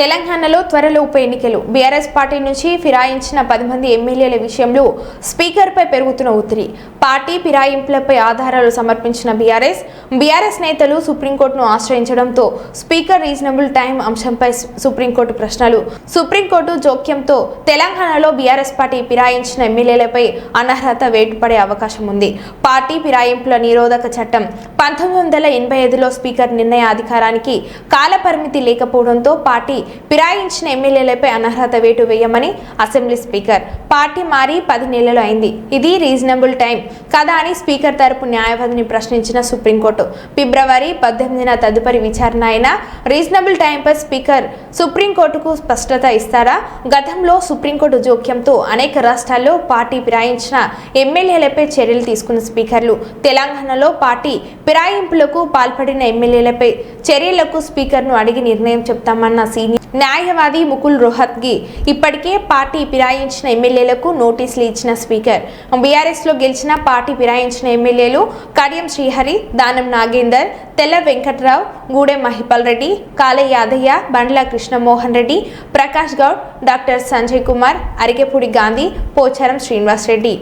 తెలంగాణలో త్వరలో ఉప ఎన్నికలు. బీఆర్ఎస్ పార్టీ నుంచి ఫిరాయించిన పది మంది ఎమ్మెల్యేల విషయంలో స్పీకర్పై పెరుగుతున్న ఒత్తిడి. పార్టీ ఫిరాయింపులపై ఆధారాలు సమర్పించిన బీఆర్ఎస్ బీఆర్ఎస్ నేతలు సుప్రీంకోర్టును ఆశ్రయించడంతో స్పీకర్ రీజనబుల్ టైం అంశంపై సుప్రీంకోర్టు ప్రశ్నలు. సుప్రీంకోర్టు జోక్యంతో తెలంగాణలో బీఆర్ఎస్ పార్టీ ఫిరాయించిన ఎమ్మెల్యేలపై అనర్హత వేటుపడే అవకాశం ఉంది. పార్టీ ఫిరాయింపుల నిరోధక చట్టం పంతొమ్మిది వందల ఎనభై ఐదులో స్పీకర్ నిర్ణయ అధికారానికి కాలపరిమితి లేకపోవడంతో పార్టీ ఫిరాయించిన ఎమ్మెల్యేలపై అనర్హత వేటు వేయమని అసెంబ్లీ స్పీకర్. పార్టీ మారి పది నెలలు అయింది. ఇది రీజనబుల్ టైం కదా అని స్పీకర్ తరపు న్యాయవాదిని ప్రశ్నించిన సుప్రీంకోర్టు. ఫిబ్రవరి పద్దెనిమిదిన తదుపరి విచారణ అయిన రీజనబుల్ టైంపై స్పీకర్ సుప్రీంకోర్టుకు స్పష్టత ఇస్తారా? గతంలో సుప్రీంకోర్టు జోక్యంతో అనేక రాష్ట్రాల్లో పార్టీ ఫిరాయించిన ఎమ్మెల్యేలపై చర్యలు తీసుకున్న స్పీకర్లు. తెలంగాణలో పార్టీ ఫిరాయింపులకు పాల్పడిన ఎమ్మెల్యేలపై చర్యలకు స్పీకర్ను అడిగి నిర్ణయం చెప్తామన్న సీనియర్ న్యాయవాది ముకుల్ రోహత్గి ఇప్పటికే పార్టీ ఫిరాయించిన ఎమ్మెల్యేలకు నోటీసులు ఇచ్చిన స్పీకర్. బీఆర్ఎస్లో గెలిచిన పార్టీ ఫిరాయించిన ఎమ్మెల్యేలు కడియం శ్రీహరి దానం నాగేందర్ తెల్ల వెంకట్రావు గూడెం మహిపాల్ రెడ్డి కాలే యాదయ్య బండ్ల కృష్ణమోహన్ రెడ్డి ప్రకాష్ గౌడ్ డాక్టర్ సంజయ్ కుమార్ అరికెపూడి గాంధీ పోచారం శ్రీనివాస్ రెడ్డి.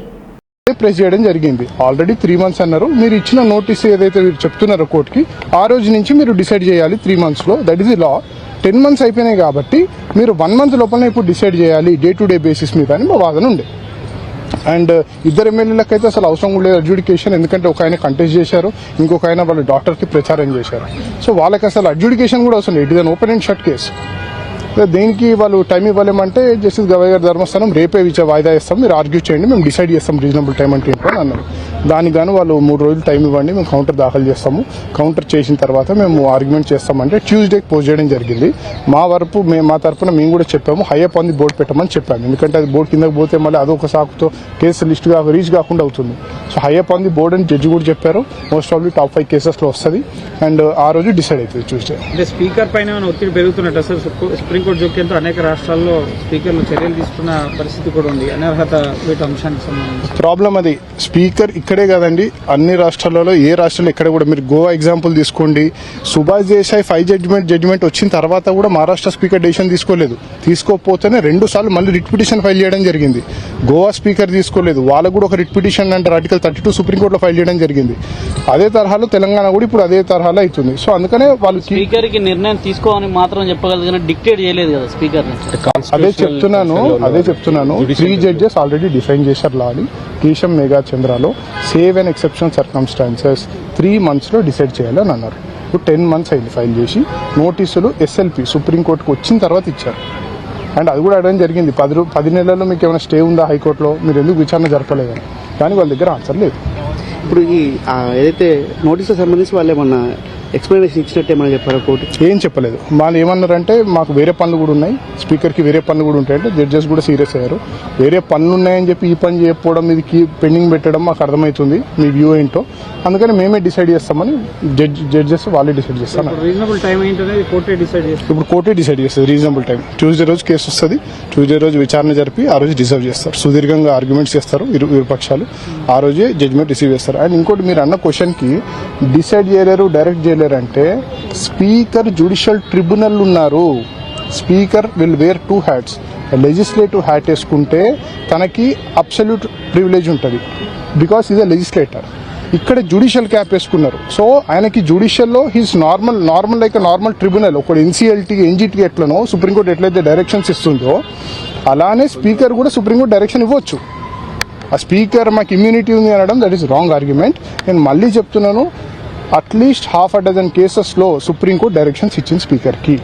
ప్రెస్ చేయడం జరిగింది. ఆల్రెడీ త్రీ మంత్స్ అన్నారు. మీరు ఇచ్చిన నోటీస్ ఏదైతే మీరు చెప్తున్నారో కోర్టుకి ఆ రోజు నుంచి మీరు డిసైడ్ చేయాలి త్రీ మంత్స్లో. That is the law ten months అయిపోయినాయి కాబట్టి మీరు వన్ మంత్ లోపలనే ఇప్పుడు డిసైడ్ చేయాలి డే టు డే బేసిస్ మీద అని మా వాదన ఉండే అండ్ ఇద్దరు ఎమ్మెల్యేలకు అయితే అసలు అవసరం లేదు అడ్judication ఎందుకంటే ఒక ఆయన కంటెస్ట్ చేశారు ఇంకొక ఆయన వాళ్ళ డాక్టర్కి ప్రచారం చేశారు. సో వాళ్ళకి అసలు అడ్judication కూడా అవసరం లేదు. It is open and shut case దేనికి వాళ్ళు టైం ఇవ్వలేమంటే జస్టిస్ గవై గారి ధర్మస్థానం రేపే వాయిదా ఇస్తాం మీరు ఆర్గ్యూ చేయండి మేము డిసైడ్ చేస్తాం రీజనబుల్ టైం అంటే ఏంటో అన్నారు. దానికి గాను వాళ్ళు మూడు రోజులు టైం ఇవ్వండి మేము కౌంటర్ దాఖలు చేస్తాము. కౌంటర్ చేసిన తర్వాత మేము ఆర్గ్యుమెంట్ చేస్తామంటే ట్యూస్డేకి పోస్ట్ చేయడం జరిగింది. మా వరకు మేము మా తరపున మేము కూడా చెప్పాము హైయప్ ఆన్ ది బోర్డు పెట్టమని చెప్పాము ఎందుకంటే అది బోర్డు కిందకి పోతే మళ్ళీ అదొక సాకుతో కేసు లిస్ట్గా రీచ్ కాకుండా అవుతుంది. So high up on the board అని జడ్జి కూడా చెప్పారు. Most of the top five కేసెస్లో వస్తుంది. అండ్ ఆ రోజు డిసైడ్ అవుతుంది ట్యూస్డే అంటే స్పీకర్ పైన ఒత్తిడి పెరుగుతున్నట్టు సుప్రీ- సుప్రీంకోర్టు జోక్యంతో అనేక రాష్ట్రాల్లో స్పీకర్లు చర్యలు తీసుకున్న పరిస్థితి కూడా ఉంది. అనర్హత వీటి అంశానికి సంబంధించి. ప్రాబ్లం అది స్పీకర్ ఇక్కడే కదండి. అన్ని రాష్ట్రాలలో ఏ రాష్ట్రంలో ఎక్కడ కూడా మీరు గోవా ఎగ్జాంపుల్ తీసుకోండి. Subhash Desai five judgement judgement వచ్చిన తర్వాత కూడా మహారాష్ట్ర స్పీకర్ డెసిషన్ తీసుకోలేదు. తీసుకోకపోతేనే రెండు సార్లు మళ్ళీ రిట్ పిటిషన్ ఫైల్ చేయడం జరిగింది. గోవా స్పీకర్ తీసుకోలేదు. వాళ్ళకు కూడా ఒక రిట్ పిటిషన్ అంటారు. ఆర్టికల్ థర్టీ టూ సుప్రీంకోర్టులో ఫైల్ చేయడం జరిగింది. అదే తరహాలో తెలంగాణ కూడా ఇప్పుడు అదే తరహాలో అవుతుంది. సో అందుకనే వాళ్ళు స్పీకర్కి నిర్ణయం తీసుకోవాలని మాత్రం చెప్పగలదు కానీ డిక్టేట్ చేయలేదు కదా స్పీకర్ అదే చెప్తున్నాను. అదే చెప్తున్నాను. త్రీ జడ్జెస్ ఆల్రెడీ డిఫైన్ చేశారు లా అని కేశం మేఘా చంద్రలో save and exception circumstances three మంత్స్లో డిసైడ్ చేయాలని అన్నారు. ఇప్పుడు టెన్ మంత్స్ అయింది ఫైల్ చేసి. నోటీసులు ఎస్ఎల్పి సుప్రీంకోర్టుకు వచ్చిన తర్వాత ఇచ్చారు. అండ్ అది కూడా అడగడం జరిగింది. పది రూ పది నెలల్లో మీకు ఏమైనా స్టే ఉందా హైకోర్టులో? మీరు ఎందుకు విచారణ జరపలేదని. కానీ వాళ్ళ దగ్గర ఆన్సర్ లేదు. ఇప్పుడు ఈ ఏదైతే నోటీసులకు సంబంధించి వాళ్ళు ఏమన్నా ఎక్స్ప్లెనేషన్ ఇచ్చినట్టు ఏమన్నా చెప్పారా కోర్టు? ఏం చెప్పలేదు. వాళ్ళు ఏమన్నారంటే మాకు వేరే పనులు కూడా ఉన్నాయి. స్పీకర్కి వేరే పనులు కూడా ఉంటాయంటే జడ్జెస్ కూడా సీరియస్ అయ్యారు. వేరే పనులు ఉన్నాయని చెప్పి ఈ పని చేయకపోవడం ఇది కీ పెండింగ్ పెట్టడం మాకు అర్థమవుతుంది మీ వ్యూ ఏంటో. అందుకని మేమే డిసైడ్ చేస్తామని జడ్జ్ జడ్జెస్ వాళ్ళే డిసైడ్ చేస్తాను రీజనబుల్ టైం ఏంటనేది కోర్టే డిసైడ్ చేస్తుంది. ఇప్పుడు కోర్టే డిసైడ్ చేస్తుంది రీజనబుల్ టైం ట్యూస్డే రోజు కేసు వస్తుంది. ట్యూస్డే రోజు విచారణ జరిపి ఆ రోజు రిజర్వ్ చేస్తారు. సుదీర్ఘంగా ఆర్గ్యుమెంట్స్ చేస్తారు ఇరు ఇరు పక్షాలు ఆ రోజే జడ్జ్మెంట్ రిసీవ్ చేస్తారు. అండ్ ఇంకోటి మీరు అన్న క్వశ్చన్కి డిసైడ్ చేయలేరు డైరెక్ట్ చేయలేరు అంటే స్పీకర్ జ్యుడిషియల్ ట్రిబ్యునల్ ఉన్నారు. Speaker will wear two hats. Legislative hat వేసుకుంటే తనకి అబ్సల్యూట్ ప్రివిలేజ్ ఉంటుంది. బికాస్ ఈజ్ అ లెజిస్లేటర్ ఇక్కడ జ్యుడిషియల్ క్యాప్ వేసుకున్నారు. సో ఆయనకి జ్యుడిషియల్లో he's normal normal like normal tribunal ఒకటి ఎన్సీఎల్టీ ఎన్జిటీ ఎట్లనో సుప్రీంకోర్టు ఎట్లయితే డైరెక్షన్స్ ఇస్తుందో అలానే స్పీకర్ కూడా సుప్రీంకోర్టు డైరెక్షన్ ఇవ్వచ్చు. ఆ స్పీకర్ మాకు ఇమ్యూనిటీ ఉంది అనడం దట్ ఈస్ రాంగ్ ఆర్గ్యుమెంట్ నేను మళ్ళీ చెప్తున్నాను at least half a dozen కేసెస్లో సుప్రీంకోర్టు డైరెక్షన్స్ ఇచ్చింది స్పీకర్కి.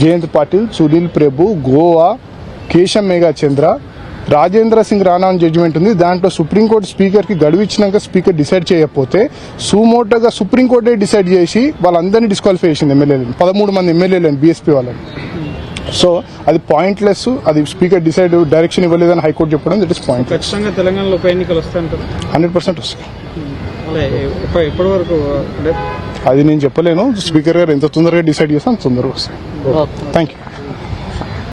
జయంత్ పాటిల్ సునీల్ ప్రభు గోవా కేశం మేఘాచంద్ర రాజేంద్ర సింగ్ రాణా అని జడ్జిమెంట్ ఉంది. దాంట్లో సుప్రీంకోర్టు స్పీకర్కి గడువు ఇచ్చినాక స్పీకర్ డిసైడ్ చేయకపోతే సుమోటోగా సుప్రీంకోర్టే డిసైడ్ చేసి వాళ్ళందరినీ డిస్క్వాలిఫై చేసింది ఎమ్మెల్యేలను పదమూడు మంది ఎమ్మెల్యేలను బీఎస్పీ వాళ్ళని. సో అది పాయింట్లెస్ అది స్పీకర్ డిసైడ్ డైరెక్షన్ ఇవ్వలేదని హైకోర్టు చెప్పడం దట్ ఇస్ పాయింట్ ఖచ్చితంగా తెలంగాణలో ఉప ఎన్నికలు వస్తాయంటారు హండ్రెడ్ పర్సెంట్ వస్తాయి. అలా ఎప్ప- ఎప్పటి వరకు అంటే అది నేను చెప్పలేను. స్పీకర్ గారు ఎంత తొందరగా డిసైడ్ చేస్తే అంత తొందరగా వస్తాయి. Thank you